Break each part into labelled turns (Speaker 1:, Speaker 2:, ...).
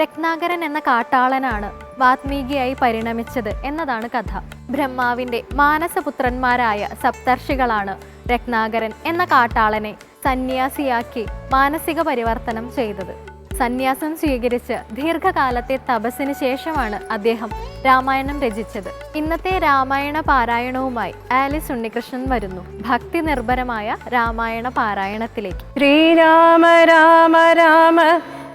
Speaker 1: രത്നാകരൻ എന്ന കാട്ടാളനാണ് വാത്മീകിയായി പരിണമിച്ചത് എന്നതാണ് കഥ. ബ്രഹ്മാവിന്റെ മാനസപുത്രന്മാരായ സപ്തർഷികളാണ് രത്നാകരൻ എന്ന കാട്ടാളനെ സന്യാസിയാക്കി മാനസിക പരിവർത്തനം ചെയ്തത്. സന്യാസം സ്വീകരിച്ച് ദീർഘകാലത്തെ തപസ്സിന് ശേഷമാണ് അദ്ദേഹം രാമായണം രചിച്ചത്. ഇന്നത്തെ രാമായണ പാരായണവുമായി ആലിസ് ഉണ്ണികൃഷ്ണൻ വരുന്നു. ഭക്തി നിർഭരമായ രാമായണ പാരായണത്തിലേക്ക്.
Speaker 2: ശ്രീരാമ രാമ രാമ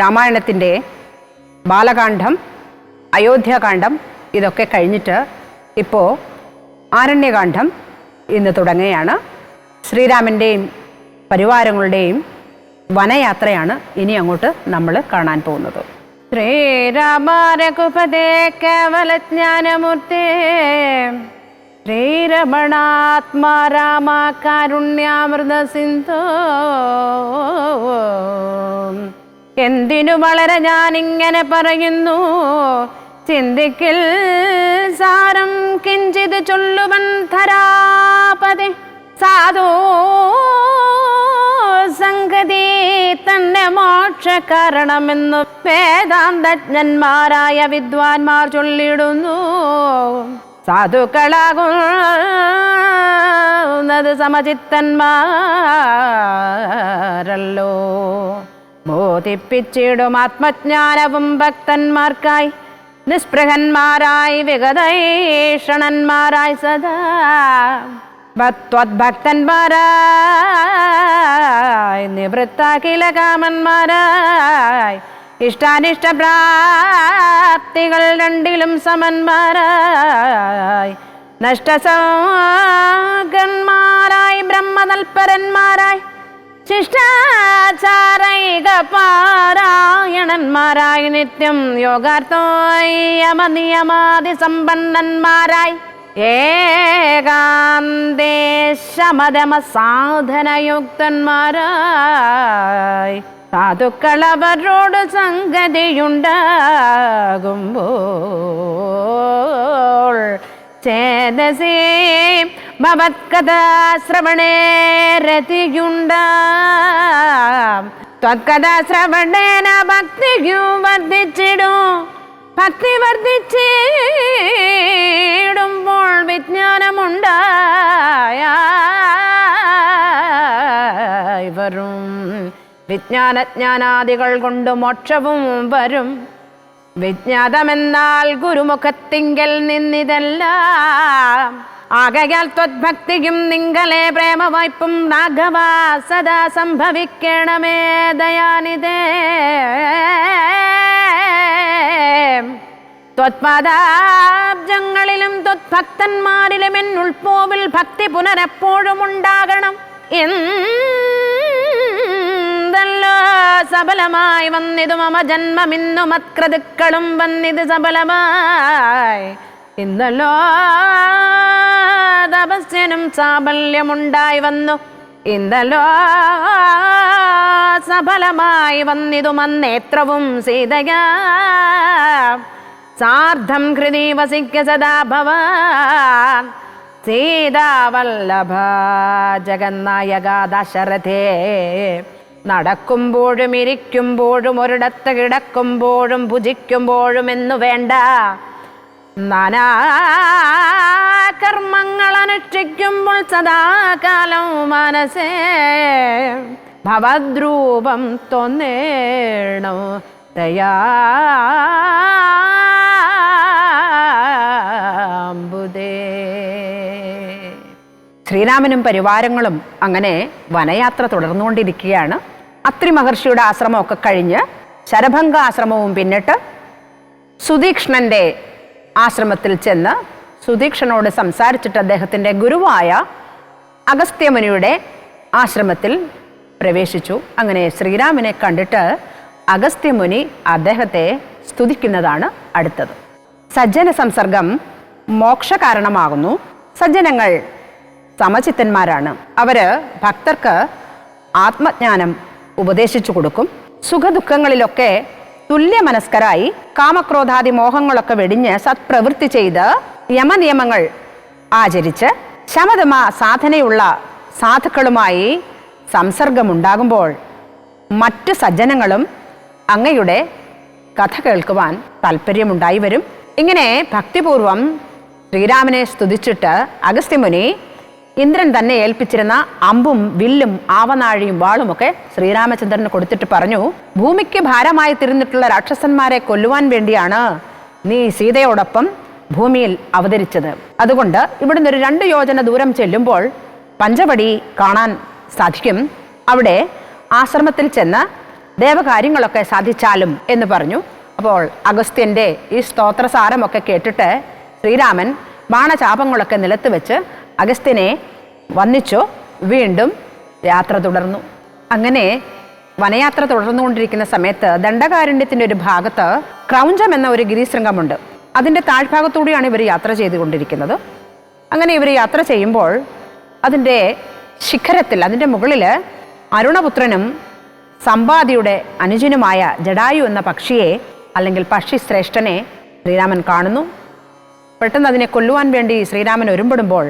Speaker 2: രാമായണത്തിന്റെ ബാലകാന്ഡം അയോധ്യാകാന്ഡം ഇതൊക്കെ കഴിഞ്ഞിട്ട് ഇപ്പോൾ ആരണ്യകാന്ഡം ഇന്ന് തുടങ്ങുകയാണ്. ശ്രീരാമന്റെയും പരിവാരങ്ങളുടെയും വനയാത്രയാണ് ഇനി അങ്ങോട്ട് നമ്മൾ കാണാൻ പോകുന്നത്. ശ്രീരാമ കേവലജ്ഞാനമൂർത്തേ ശ്രീരമണാത്മാ രാമ കാരുണ്യാമൃത സിന്ധോ എന്തിനു വളരെ ഇങ്ങനെ പറയുന്നു? ചിന്തിക്കിൽ സാരം കിഞ്ചിത് ചൊല്ലുവൻ ധരാപതി. സാധു സംഗതി തന്നെ മോക്ഷ കാരണമെന്നു വേദാന്തജ്ഞന്മാരായ വിദ്വാൻമാർ ചൊല്ലിടുന്നു. സാധുക്കളാകുന്നത് സമചിത്തന്മാരല്ലോ. ബോധിപ്പിച്ചിടും ആത്മജ്ഞാനവും ഭക്തന്മാർക്കായി. നിസ്പൃഹന്മാരായി വിഗതൈഷണന്മാരായി സദാ ഭക്തന്മാരായി നിവൃത്താഖില കാമന്മാരായി ഇഷ്ടാനിഷ്ട പ്രാപ്തികൾ രണ്ടിലും സമന്മാരായി നഷ്ടസന്മാരായി ബ്രഹ്മതൽപരന്മാരായി ശിഷ്ടാചാരൈക പാരായണന്മാരായി നിത്യം യോഗാർത്ഥോയി യമനിയമാതി സമ്പന്നന്മാരായി ഏകാന്തേശമതമ സാധനയുക്തന്മാരായി സാധുക്കളവരോട് സംഗതിയുണ്ടാകുമ്പോൾ ചേതസേ ഭവത്കഥാശ്രവണേ രതിയുണ്ടാം ഭക്തിയും വർദ്ധിച്ചിടും ഭക്തി വർദ്ധിച്ചിടുമ്പോൾ വിജ്ഞാനമുണ്ടായ വരും വിജ്ഞാനജ്ഞാനാദികൾ കൊണ്ട് മോക്ഷവും വരും। വിജ്ഞാതമെന്നാൽ ഗുരുമുഖത്തിങ്കൽ നിന്നിതെല്ലാം। ആകയാൽ ത്വദ്ഭക്തിയും നിങ്ങളെ പ്രേമവായ്പും രാഘവ സദാ സംഭവിക്കണമേ ദയാനിതേ ത്വത്പാദാബ്ജങ്ങളിലും ത്വത്ഭക്തന്മാരിലും എന്നുൾപ്പോവിൽ ഭക്തി പുനരെപ്പോഴും ഉണ്ടാകണം. എന്തല്ലോ സബലമായി വന്നിതു മമ ജന്മമിന്നു മത്കൃതുക്കളും വന്നിത് സഫലമായി ഇന്നല്ലോ തപസ്യനും സാബല്യമുണ്ടായി വന്നു. ഇന്നല്ലോ സഫലമായി വന്നിതു മന്നേത്രവും സീതയാ. സാർദ്ധം കൃതി വസിക്ക സദാ ഭവാൻ. സീതാവല്ലഭ ജഗന്നായക ദശരഥേ നടക്കുമ്പോഴും ഇരിക്കുമ്പോഴും ഒരിടത്ത് കിടക്കുമ്പോഴും ഭുജിക്കുമ്പോഴും എന്നു വേണ്ട. നാനാ കർമ്മങ്ങൾ അനുഷ്ഠിക്കുമ്പോൾ സദാകാലം മനസ്സേ ഭവദ്രൂപം തോന്നേണം ദയാംബുദേ ശ്രീരാമനും പരിവാരങ്ങളും അങ്ങനെ വനയാത്ര തുടർന്നുകൊണ്ടിരിക്കുകയാണ്. അത്രി മഹർഷിയുടെ ആശ്രമമൊക്കെ കഴിഞ്ഞ് ശരഭംഗ ആശ്രമവും പിന്നിട്ട് സുതീക്ഷ്ണന്റെ ആശ്രമത്തിൽ ചെന്ന് സുദീക്ഷനോട് സംസാരിച്ചിട്ട് അദ്ദേഹത്തിന്റെ ഗുരുവായ അഗസ്ത്യമുനിയുടെ ആശ്രമത്തിൽ പ്രവേശിച്ചു. അങ്ങനെ ശ്രീരാമനെ കണ്ടിട്ട് അഗസ്ത്യമുനി അദ്ദേഹത്തെ സ്തുതിക്കുന്നതാണ് അടുത്തത്. സജ്ജന സംസർഗം മോക്ഷകാരണമാകുന്നു. സജ്ജനങ്ങൾ സമചിത്തന്മാരാണ്. അവർ ഭക്തർക്ക് ആത്മജ്ഞാനം ഉപദേശിച്ചു കൊടുക്കും. സുഖദുഃഖങ്ങളിലൊക്കെ തുല്യമനസ്കരായി കാമക്രോധാദി മോഹങ്ങളൊക്കെ വെടിഞ്ഞ് സത്പ്രവൃത്തി ചെയ്ത് യമനിയമങ്ങൾ ആചരിച്ച് ശമതമ സാധനയുള്ള സാധുക്കളുമായി സംസർഗമുണ്ടാകുമ്പോൾ മറ്റ് സജ്ജനങ്ങളും അങ്ങയുടെ കഥ കേൾക്കുവാൻ താല്പര്യമുണ്ടായി വരും. ഇങ്ങനെ ഭക്തിപൂർവം ശ്രീരാമനെ സ്തുതിച്ചിട്ട് അഗസ്ത്യമുനി ഇന്ദ്രൻ തന്നെ ഏൽപ്പിച്ചിരുന്ന അമ്പും വില്ലും ആവനാഴിയും വാളുമൊക്കെ ശ്രീരാമചന്ദ്രന് കൊടുത്തിട്ട് പറഞ്ഞു ഭൂമിക്ക് ഭാരമായി തിരുന്നിട്ടുള്ള രാക്ഷസന്മാരെ കൊല്ലുവാൻ വേണ്ടിയാണ് നീ സീതയോടൊപ്പം ഭൂമിയിൽ അവതരിച്ചത്. അതുകൊണ്ട് ഇവിടുന്ന് ഒരു രണ്ട് യോജന ദൂരം ചെല്ലുമ്പോൾ പഞ്ചവടി കാണാൻ സാധിക്കും. അവിടെ ആശ്രമത്തിൽ ചെന്ന് ദേവകാര്യങ്ങളൊക്കെ സാധിച്ചാലും എന്ന് പറഞ്ഞു. അപ്പോൾ അഗസ്ത്യന്റെ ഈ സ്തോത്രസാരമൊക്കെ കേട്ടിട്ട് ശ്രീരാമൻ ബാണചാപങ്ങളൊക്കെ നിലത്ത് വെച്ച് അഗസ്ത്യനെ വന്നിച്ചോ വീണ്ടും യാത്ര തുടർന്നു. അങ്ങനെ വനയാത്ര തുടർന്നുകൊണ്ടിരിക്കുന്ന സമയത്ത് ദണ്ഡകാരുണ്യത്തിന്റെ ഒരു ഭാഗത്ത് ക്രൗഞ്ചം എന്ന ഒരു ഗിരിശൃംഗമുണ്ട്. അതിന്റെ താഴ്ഭാഗത്തൂടെയാണ് ഇവർ യാത്ര ചെയ്തുകൊണ്ടിരിക്കുന്നത്. അങ്ങനെ ഇവർ യാത്ര ചെയ്യുമ്പോൾ അതിന്റെ ശിഖരത്തിൽ അതിന്റെ മുകളിൽ അരുണപുത്രനും സമ്പാദിയുടെ അനുജനുമായ ജഡായു എന്ന പക്ഷിയെ അല്ലെങ്കിൽ പക്ഷി ശ്രേഷ്ഠനെ ശ്രീരാമൻ കാണുന്നു. പെട്ടെന്ന് അതിനെ കൊല്ലുവാൻ വേണ്ടി ശ്രീരാമൻ ഒരുമ്പെടുമ്പോൾ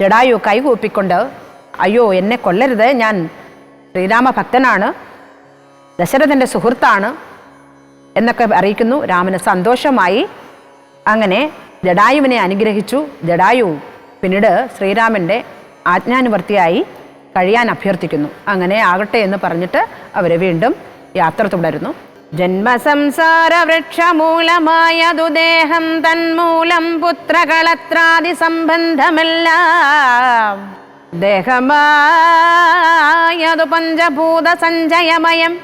Speaker 2: ജഡായു കൈകൂപ്പിക്കൊണ്ട്. അയ്യോ എന്നെ കൊല്ലരുത്. ഞാൻ ശ്രീരാമ ഭക്തനാണ് ദശരഥന്റെ സുഹൃത്താണ് എന്നൊക്കെ അറിയിക്കുന്നു. രാമന് സന്തോഷമായി. അങ്ങനെ ജഡായുവിനെ അനുഗ്രഹിച്ചു. ജഡായു പിന്നീട് ശ്രീരാമന്റെ ആജ്ഞാനുവർത്തിയായി കഴിയാൻ അഭ്യർത്ഥിക്കുന്നു. അങ്ങനെ ആകട്ടെ എന്ന് പറഞ്ഞിട്ട് അവർ വീണ്ടും യാത്ര തുടരുന്നു ജന്മസംസാര വൃക്ഷമൂലമായതു ദേഹം തന്മൂലം പുത്രകളത്രാദി സംബന്ധമെല്ലാം ദേഹമായതു പഞ്ചഭൂത സഞ്ചയമയം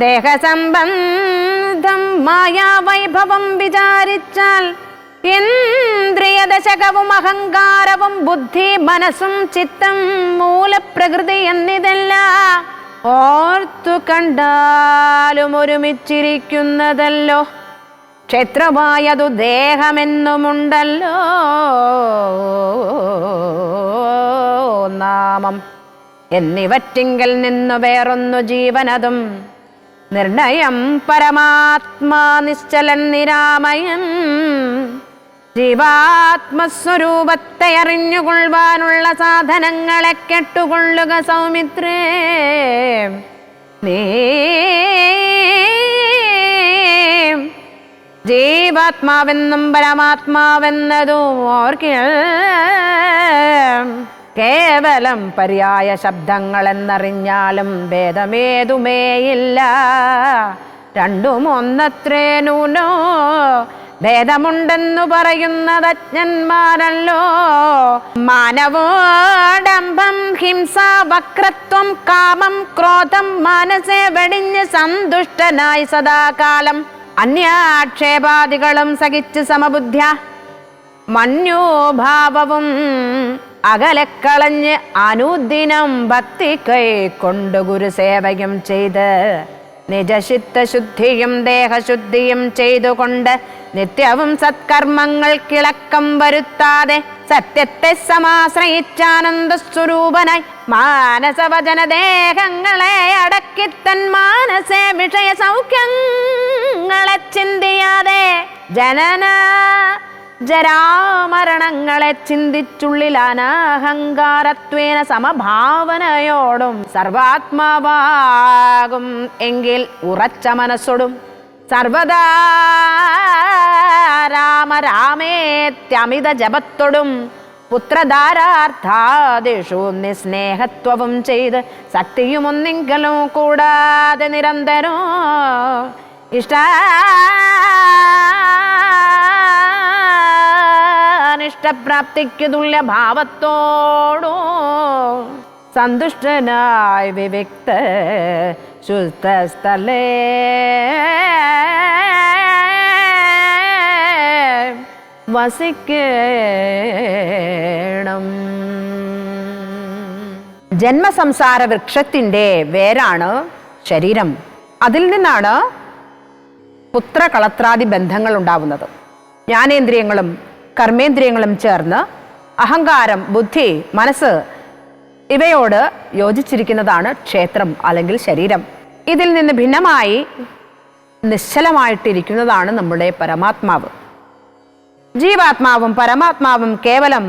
Speaker 2: ദേഹസംബന്ധം മായാവൈഭവം വിചാരിച്ചാൽ ഇന്ദ്രിയദശകവും അഹങ്കാരവും ബുദ്ധി മനസ്സും ചിത്തം മൂലപ്രകൃതി എന്നിതെല്ലാം ഓർത്തു കണ്ടാലും ഒരുമിച്ചിരിക്കുന്നതല്ലോ. ക്ഷേത്രമായതു ദേഹമെന്നുമുണ്ടല്ലോ. നാമം. എന്നിവറ്റിങ്കിൽ നിന്നു വേറൊന്നു ജീവനതും. നിർണയം പരമാത്മാ നിശ്ചലൻ നിരാമയൻ. ജീവാത്മസ്വരൂപത്തെ അറിഞ്ഞുകൊള്ളുവാനുള്ള സാധനങ്ങളെ കെട്ടുകൊള്ളുക സൗമിത്രേ. ജീവാത്മാവെന്നും പരമാത്മാവെന്നതും ഓർക്കുക കേവലം പര്യായ ശബ്ദങ്ങൾ എന്നറിഞ്ഞാലും ഭേദമേതുമേയില്ല. രണ്ടും ഒന്നത്രേ നൂനോ. ഭേദമുണ്ടെന്നു പറയുന്നത് അജ്ഞന്മാരല്ലോ മാനവോടംബം ഹിംസ വക്രത്വം കാമം ക്രോധം മനസ്സെ വെടിഞ്ഞ് സന്തുഷ്ടനായി സദാകാലം. അന്യാക്ഷേപാദികളും സഹിച്ച് സമബുദ്ധ്യ. മഞ്ഞോഭാവവും അകലക്കളഞ്ഞ് അനുദിനം ഭക്തി കൈ കൊണ്ട് ഗുരുസേവയും ചെയ്ത് നിജശിത്തശുദ്ധിയും ദേഹശുദ്ധിയും ചെയ്തുകൊണ്ട് നിത്യവും സത്കർമ്മങ്ങൾ കിളക്കം വരുത്താതെ സത്യത്തെ സമാശ്രയിച്ചാനന്ദ സ്വരൂപനായി മാനസവചന ദേഹങ്ങളെ അടക്കി തൻ മാനസേ വിഷയ സൗഖ്യങ്ങളെ ചിന്തിയാതെ ജനന ജരാമരണങ്ങളെ ചിന്തിച്ചുള്ളിൽ അനഹങ്കാരത്വേന സമഭാവനയോടും സർവാത്മാവാകും എങ്കിൽ ഉറച്ച മനസ്സോടും. സർവദാ രാമ രാമേത്യമിത ജപത്തോടും. പുത്രധാരാർത്ഥാദിഷു നിസ്നേഹത്വവും ചെയ്ത് ശക്തിയും ഒന്നിങ്കലും കൂടാതെ നിരന്തരം. ഇഷ്ട ഇഷ്ടപ്രാപ്തിക്കു തുല്യ ഭാവത്തോടോ സന്തുഷ്ടനായി വിവിക്ത ശുദ്ധസ്ഥലേ. വസിക്കണം. ജന്മസംസാര വൃക്ഷത്തിന്റെ വേരാണ് ശരീരം. അതിൽ നിന്നാണ് പുത്രകളത്രാദി ബന്ധങ്ങൾ ഉണ്ടാവുന്നത് ജ്ഞാനേന്ദ്രിയങ്ങളും കർമ്മേന്ദ്രിയങ്ങളും ചേർന്ന് അഹങ്കാരം ബുദ്ധി മനസ്സ് ഇവയോട് യോജിച്ചിരിക്കുന്നതാണ് ക്ഷേത്രം അല്ലെങ്കിൽ ശരീരം. ഇതിൽ നിന്ന് ഭിന്നമായി നിശ്ചലമായിട്ടിരിക്കുന്നതാണ് നമ്മുടെ പരമാത്മാവ്. ജീവാത്മാവും പരമാത്മാവും കേവലം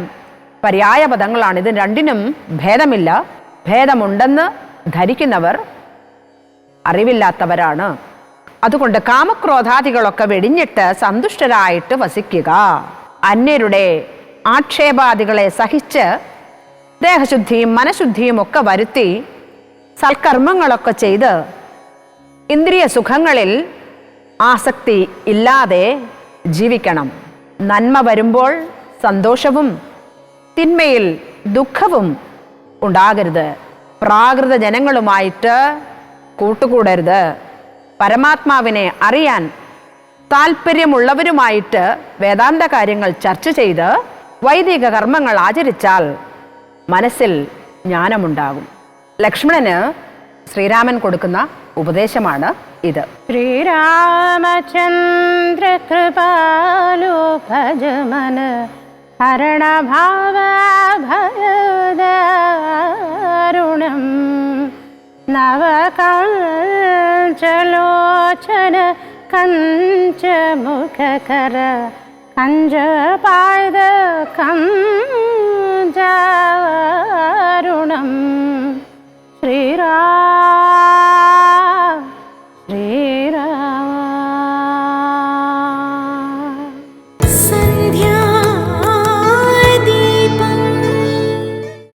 Speaker 2: പര്യായ പദങ്ങളാണ് ഇത് രണ്ടിനും ഭേദമില്ല. ഭേദമുണ്ടെന്ന് ധരിക്കുന്നവർ അറിവില്ലാത്തവരാണ്. അതുകൊണ്ട് കാമക്രോധാദികളൊക്കെ വെടിഞ്ഞിട്ട് സന്തുഷ്ടരായിട്ട് വസിക്കുക. അന്യരുടെ ആക്ഷേപാദികളെ സഹിച്ച് ദേഹശുദ്ധിയും മനഃശുദ്ധിയും ഒക്കെ വരുത്തി സൽക്കർമ്മങ്ങളൊക്കെ ചെയ്ത് ഇന്ദ്രിയ സുഖങ്ങളിൽ ആസക്തി ഇല്ലാതെ ജീവിക്കണം. നന്മ വരുമ്പോൾ സന്തോഷവും തിന്മയിൽ ദുഃഖവും ഉണ്ടാകരുത്. പ്രാകൃത ജനങ്ങളുമായിട്ട് കൂട്ടുകൂടരുത്. പരമാത്മാവിനെ അറിയാൻ താല്പര്യമുള്ളവരുമായിട്ട് വേദാന്ത കാര്യങ്ങൾ ചർച്ച ചെയ്ത് വൈദിക കർമ്മങ്ങൾ ആചരിച്ചാൽ മനസ്സിൽ ജ്ഞാനമുണ്ടാകും. ലക്ഷ്മണന് ശ്രീരാമൻ കൊടുക്കുന്ന ഉപദേശമാണ് ഇത്.
Speaker 3: ശ്രീരാമചന്ദ്ര കൃപാലോ ഭജമന ഹരണഭാവഭയദാരുണം. നവകഞ്ചലോചന കഞ്ചമുഖകര കഞ്ച പാഴ്ത കഞ്ചാരുണം. ശ്രീരാ